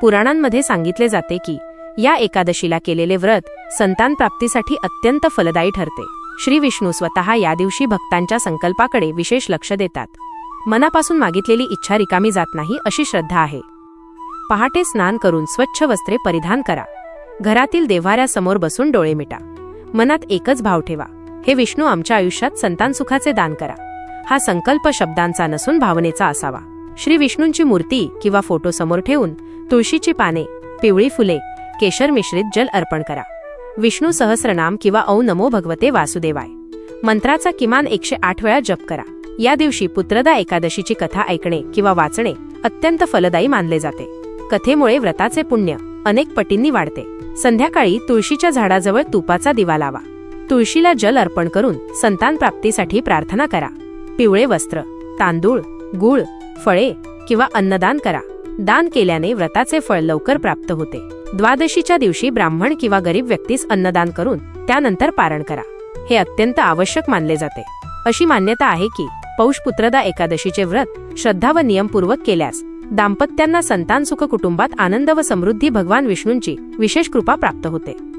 पुराणांमध्ये सांगितले जाते की या एकादशीला केलेले व्रत संतान प्राप्तीसाठी अत्यंत फलदायी ठरते. श्री विष्णू स्वतः या दिवशी भक्तांच्या संकल्पाकडे विशेष लक्ष देतात. मनापासून मागितलेली इच्छा रिकामी जात नाही अशी श्रद्धा आहे. पहाटे स्नान करून स्वच्छ वस्त्रे परिधान करा. घरातील देव्हाऱ्यासमोर बसून डोळे मिटा. मनात एकच भाव ठेवा. हे विष्णू आमच्या आयुष्यात संतान सुखाचे दान करा. हा संकल्प शब्दांचा नसून भावनेचा असावा. श्री विष्णूंची मूर्ती किंवा फोटो समोर ठेवून तुळशीची पाने पिवळी फुले केशर मिश्रित जल अर्पण करा. विष्णू सहस्रनाम किंवा औ नमो भगवते वासुदेवाय. मंत्राचा किमान एकशे आठ वेळा जप करा. या दिवशी पुत्रदा एकादशीची कथा ऐकणे किंवा वाचणे अत्यंत फलदायी मानले जाते. कथेमुळे व्रताचे पुण्य अनेक पटींनी वाढते. संध्याकाळी तुळशीच्या झाडाजवळ तुपाचा दिवा लावा. तुळशीला जल अर्पण करून संतान प्राप्तीसाठी प्रार्थना करा. पिवळे वस्त्र तांदूळ गुळ फळे किंवा अन्नदान करा. दान केल्याने व्रताचे फळ लवकर प्राप्त होते. द्वादशीच्या दिवशी ब्राह्मण किंवा गरीब व्यक्तीस अन्नदान करून त्यानंतर पारण करा. हे अत्यंत आवश्यक मानले जाते. अशी मान्यता आहे की पौषपुत्रदा एकादशीचे व्रत श्रद्धा व नियमपूर्वक केल्यास दाम्पत्यांना संतान सुख कुटुंबात आनंद व समृद्धी भगवान विष्णूंची विशेष कृपा प्राप्त होते.